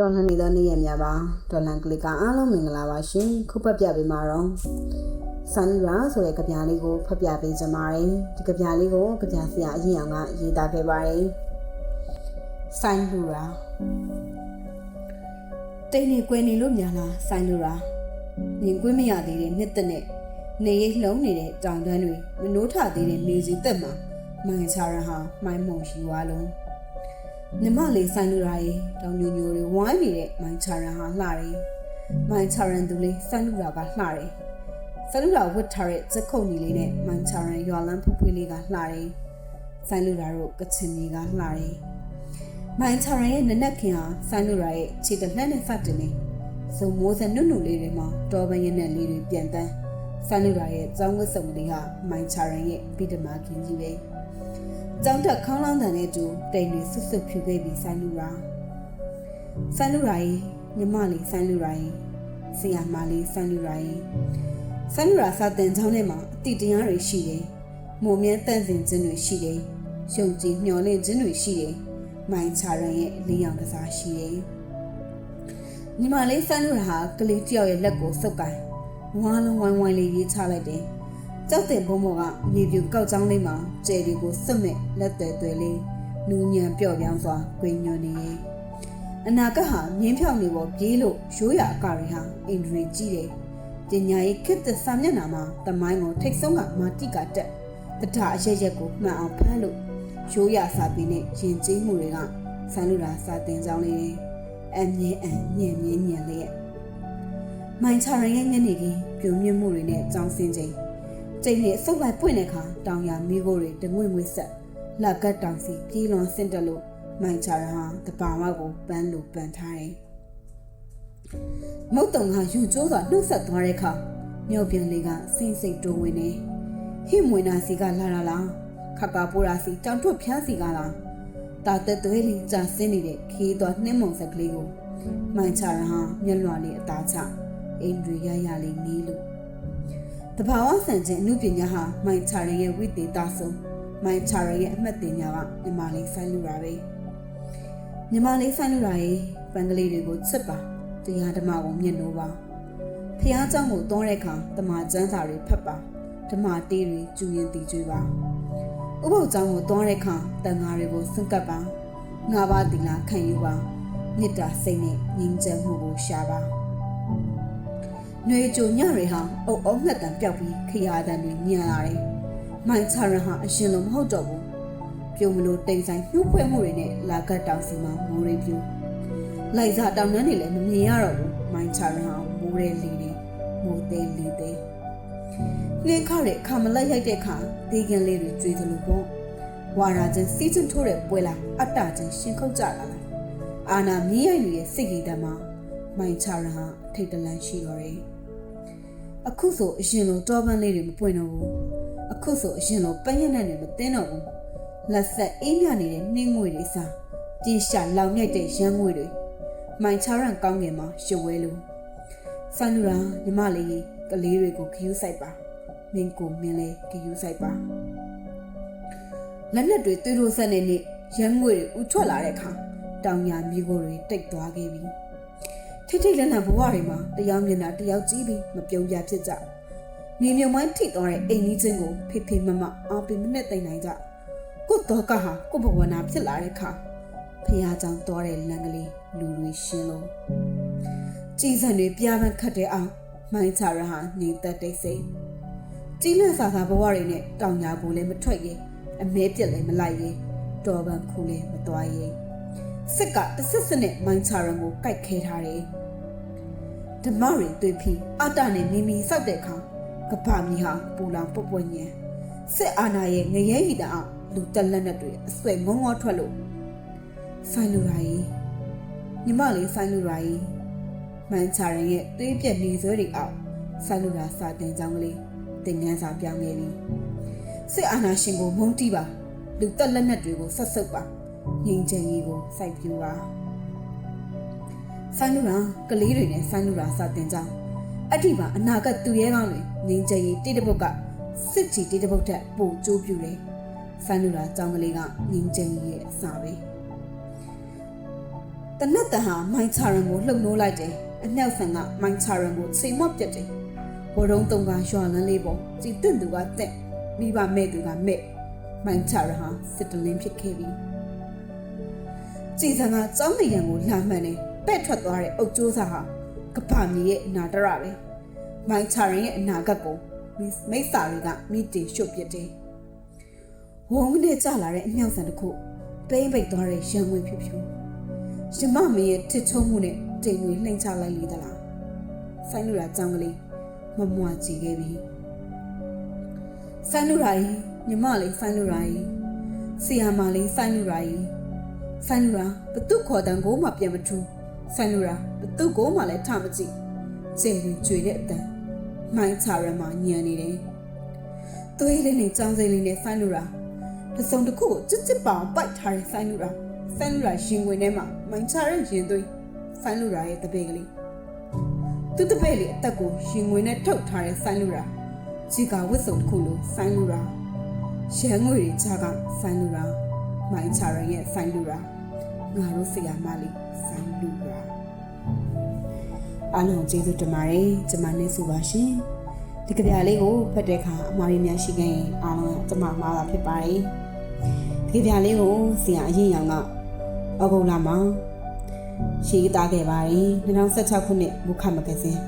တော်လှန်နေတဲ့နေ့ရက်များပါတော်လှန်ကလစ်ကအားလုံးမင်္ဂလာပါရှင်ခုဖတ်ပြပေးမှာတော့ဆန်နီရာဆိုတဲ့ကြပြလေးကိုဖတ်ပြပေးကြပါမယ်ဒီကြပြလေးကိုကြပြဆရာအရင်အောင်ကရေးသားခဲ့ပါတယ်ဆိုင်လူရာတိတ်နေကွယ်နေလို့များလားဆိုင်လူရာမြင်ကွင်းမရသေးတဲ့နှစ်သက်နဲ့နေရိပ်လှုံနေတဲ့တောင်တန်းတွေမနိုးထသေးတဲ့နေစီတက်မှာမင်္ဂချာရန်ဟာမိုင်းမုံရှိွားလုံး မြမလေးဆိုင်လူရာရေတောင်ညိုညိုတွေဝိုင်းနေတဲ့မိုင်းချာရန်ဟာလှတယ်မိုင်းချာရန်သူလေးဆိုင်လူရာကလှတယ်ဆိုင်လူရာဝတ်ထားတဲ့စက်ခုံကြီးလေးနဲ့မိုင်းချာရန်ရွာလန်းဖူးဖွေးလေးကလှတယ်ဆိုင်လူရာတို့ကချင်ကြီးကလှတယ်မိုင်းချာရန်ရဲ့နနက်ခင်ဟာဆိုင်လူရာရဲ့ခြေတလှမ်းနဲ့စတင်နေစုံမိုးစနုနုလေးတွေမှာတော်ပန်ရဲ့နဲ့လေးတွေပြန်တန်းဆိုင်လူရာရဲ့ចောင်းဝတ်စုံလေးဟာမိုင်းချာရန်ရဲ့ပိတမာခင်ကြီးပဲ ကျောင်းတက်ခေါင်းလောင်းတန်တဲ့တူတိမ်တွေဆွတ်ဆွတ်ဖြူခဲ့ပြီးဆိုင်လူရာဆိုင်လူရာကြီးညီမလေးဆိုင်လူရာကြီးဆရာမလေးဆိုင်လူရာကြီးဆိုင်လူရာစာတင်ကျောင်းထဲမှာအတိတရားတွေရှိတယ်။မုံမြဲတန့်စင်ခြင်းတွေရှိတယ်။ယုံကြည်မျှော်လင့်ခြင်းတွေရှိတယ်။မိုင်ချာရန်ရဲ့အလေးရောင်တစားရှိတယ်။ညီမလေးဆိုင်လူရာဟာကလေးတယောက်ရဲ့လက်ကိုစုပ်ကိုင်ဝါလုံးဝိုင်းဝိုင်းလေးရေးချလိုက်တယ်။ ကြောက်တဲ့ဘုံဘောကမြေပြူကောက်ချောင်းလေးမှာကျယ်တွေကိုစွတ်မဲ့လက်တွေတွေလေးနူးညံပျော့ပြောင်းစွာ꿰ညွနေရဲ့အနာကဟာမြင်းဖြောင်နေပေါ်ပြေးလို့ရိုးရအကတွေဟာအင်ဒရီကြည့်တယ်ပညာရေးခစ်သစာမျက်နှာမှာတမိုင်းကိုထိတ်ဆုံးကမာတိကတက်တထအရက်ရက်ကိုမှန်အောင်ဖမ်းလို့ရိုးရစာပေနဲ့ယဉ်ကျေးမှုတွေကဆန်းလူတာစာတင်ကြောင်းလေးအမြင်အံညံ့မြင်းညံလျက်မိုင်ချရရဲ့ညနေခင်းပြိုမြင့်မှုတွေနဲ့ကြောင်းစင်းချိန် ကျိန်နဲ့စုပ်လိုက်ပွင့်တဲ့ခါတောင်ရမိခိုးတွေတငွေ့ငွေ့ဆက်လက်ကတ်တောင်စီပြေးလွန်ဆင့်တက်လို့မိုင်ချရဟာတပါဝကိုပန်းလို့ပန်ထားတယ်။မုတ်တုံကယူကျိုးစွာနှုတ်ဆက်သွားတဲ့ခါမြောက်ပြန်လေးကစိမ့်စိတ်တိုးဝင်နေဟိမွေနာစီကလာလာလားခက်ကပိုးရာစီတောင်ထွတ်ဖျားစီကလားတာတက်သွေးလေးကြာဆင်းနေတဲ့ခီးတော်နှင်းမုံဆက်ကလေးကိုမိုင်ချရဟာမျက်လွှာလေးအသားချအင်ဒရီရရလေးနီးလို့ တဘာဝဆန်ခြင်းအမှုပညာဟာမိုင်ချရရဲ့ဝိသေသဆုံးမိုင်ချရရဲ့အမှတ်တင်ညာကညီမလေးဆိုင်လူတာပဲညီမလေးဆိုင်လူတာရဲ့ပန်းကလေးတွေကိုချစ်ပါတရားဓမ္မကိုမြင့်လို့ပါဖះเจ้าကိုတွန်းတဲ့အခါတမကျမ်းစာတွေဖတ်ပါဓမ္မတေးတွေကျူရင်တီကျွေးပါဥပုပ်เจ้าကိုတွန်းတဲ့အခါတန်ဃာတွေကိုစွန့်ကပ်ပါငါးပါးသီလခံယူပါမေတ္တာစိတ်နဲ့ငြိမ်းချမ်းမှုကိုရှာပါ။ နှွေကြုံညတွေဟာအုပ်အုပ်ငှက်တံပြောက်ပြီးခရာတံတွေညံလာတယ်။မိုင်ချရန်ဟာအရင်လိုမဟုတ်တော့ဘူး။ပြုံမလို့တိမ်ဆိုင်နှုတ်ဖွဲ့မှုတွေနဲ့လာကတ်တောင်စီမှာမိုးရိပ်ပြူ။လိုက်စားတောင်တန်းတွေလည်းမမြင်ရတော့ဘူး။မိုင်ချရန်ဟာမိုးရဲလီနေမိုးသေးလီသေး။နှင်းခါတဲ့အခါမလက်ရိုက်တဲ့အခါဒေးကင်းလေးတွေကျွေးသလိုပေါ့။ဝါရာချင်းစီးချွန်းထိုးတဲ့ပွဲလာအတ္တချင်းရှင်ခုတ်ကြလာလား။အာနာမြည်ရိုက်လူရဲ့စိတ်ကြီးတမ်းမှာ မိုင်ချရန်ဟာအထိတ်တလန့်ရှိတော့တယ်။အခုဆိုအရင်လိုတောပန်းလေးတွေမပွင့်တော့ဘူး။အခုဆိုအရင်လိုပန်းရနဲ့တွေမတင်းတော့ဘူး။လက်ဆက်အေးမြနေတဲ့နှင်းငွေတွေစားပြေရှာလောင်မြိုက်တဲ့ရမ်းငွေတွေမိုင်ချရန်ကောင်းငယ်မှာရွဝဲလို့ဆန်လူရာညီမလေးကလေးတွေကိုခယူးဆိုင်ပါမင်းကိုမင်းလေးခယူးဆိုင်ပါလက်လက်တွေသွေးထိုးဆက်နေနေရမ်းငွေတွေဥထွက်လာတဲ့အခါတောင်ရမြေကိုတွေတိတ်သွားခဲ့ပြီ ထိထိလက်လက်ဘဝတွေမှာတရားမျက်နှာတရားကြည့်ပြီးမပြုံးပြဖြစ်ကြမြေမြုံမိုင်းထိသွားတဲ့အိမ်ကြီးချင်းကိုဖေဖေမမအောင်ပင်မနဲ့တိမ်နိုင်ကြကို့တော့ကဟာကို့ဘဝနာဖြစ်လာတဲ့အခါဖះကြောင်သွားတဲ့လမ်းကလေးလူတွေရှင်းလို့ကြည်စံတွေပြားပန်းခတ်တဲ့အောင်မိုင်းချရဟာနေသက်တိတ်စိတ်ကြီးလန့်ဆာဆာဘဝတွေနဲ့တောင်ညာကိုလည်းမထွက်ရင်အမဲပြက်လည်းမလိုက်ရင်တော်ပန်ခူလည်းမသွားရင်စစ်ကတစ်စစ်စစ်နဲ့မိုင်းချရံကိုကြိုက်ခဲထားတယ် ဓမ္မတွေတွေ့ပြီးအတနဲ့မိမိစောက်တဲ့အခါကပ္ပမီဟာပူလောင်ပုတ်ပွညံစစ်အာဏာရဲ့ငရဲဟိတာအောင်လူတက်လက်နဲ့တွေအဆွဲငုံငေါထွက်လို့ဆိုင်လူရာကြီးညီမလေးဆိုင်လူရာကြီးမန်ချာရင်ရဲ့သွေးပြက်နေဆွဲတွေအောက်ဆိုင်လူရာစာတင်ကြောင်းကလေးတင်ငန်းစာပြောင်းနေပြီစစ်အာဏာရှင်ကိုမုန်းတီးပါလူတက်လက်နက်တွေကိုဆက်ဆုပ်ပါငြိမ်ချင်ကြီးကိုစိုက်ပြူပါ ဆိုင်လူရာကလေးတွေနဲ့ဆိုင်လူရာစာတင်ကြောင်းအဋ္ဌိပါအနာကသူရဲကောင်းတွေငြိမ်ချင်ကြီးတိတပုတ်ကစစ်ချီတိတပုတ်ထက်ပိုကျိုးပြူတယ်ဆိုင်လူရာကြောင်းကလေးကငြိမ်ချင်ကြီးရဲ့အစာပဲတနတ်တန်ဟာမိုင်းချရန်ကိုလှုပ်နိုးလိုက်တယ်အနှောက်ဆန်ကမိုင်းချရန်ကိုချိန်မော့ပြတ်တယ်ဘော်တုံးတုံကရွာလန်းလေးပေါ်ကြည်တင့်သူကတက်မိဘမဲ့သူကမဲ့မိုင်းချရန်ဟာစစ်တလင်းဖြစ်ခဲ့ပြီကြည်စံကចောင်းနေရန်ကိုလာမှန်တယ် ပဲ့ထွက်သွားတဲ့အုတ်ကျိုးစာဟာကပ္ပမီရဲ့အနာတရပဲမိုင်းချရန်ရဲ့အနာဂတ်ကိုမိစ္ဆာတွေကမိတေရှုပ်ပစ်တယ်ဝုန်းနဲ့ကြလာတဲ့အမြောက်ဆန်တစ်ခုပိမ့်ပိတ်သွားတဲ့ရန်ဝင်ဖြူဖြူရမမင်းရဲ့တစ်ချုံမှုနဲ့တိမ်တွေလှိမ့်ချလိုက်လေသလားဖိုင်လူရာကြောင်းကလေးမမွာကြည့်ခဲ့ပြီဖိုင်လူရာကြီးညီမလေးဖိုင်လူရာကြီးဆီယာမလေးဖိုင်လူရာကြီးဖိုင်လူရာဘသူခေါ်တန်ကိုမှပြန်မထူး ဖိုင်လူရာဘသူကိုမှလည်းထမကြည့်ကျေရင်ကြွေတဲ့အတန်မိုင်းချရမညံနေတယ်သွေးလေးနဲ့ကြောင်းစိမ့်လေးနဲ့ဖိုင်လူရာတစ်စုံတစ်ခုကိုချစ်ချစ်ပေါင်ပိုက်ထားတဲ့ဖိုင်လူရာဖိုင်လူရာရင်ဝင်ထဲမှာမိုင်းချရရင်သွေးဖိုင်လူရာရဲ့တပည့်ကလေးသူ့တပည့်လေးအသက်ကိုရင်ဝင်နဲ့ထုတ်ထားတဲ့ဖိုင်လူရာခြေကဝတ်စုံတစ်ခုလိုဖိုင်လူရာရန်ငွေတွေချကဖိုင်လူရာမိုင်းချရရဲ့ဖိုင်လူရာ ငါတို့ဆရာမလေးဖိုင်လူရာအားလုံးကျေးဇူးတင်ပါတယ်ကျွန်မနေစုပါရှင်ဒီကြပြလေးကိုဖတ်တဲ့အခါအမှားရများရှိခဲ့ရင်အားလုံးကျွန်မမှားတာဖြစ်ပါတယ်ဒီကြပြလေးကိုဆရာအရင်ရောင်ကဩဂုတ်လမှာရှိသားခဲ့ပါတယ်2016ခုနှစ်မုခမဂဇင်း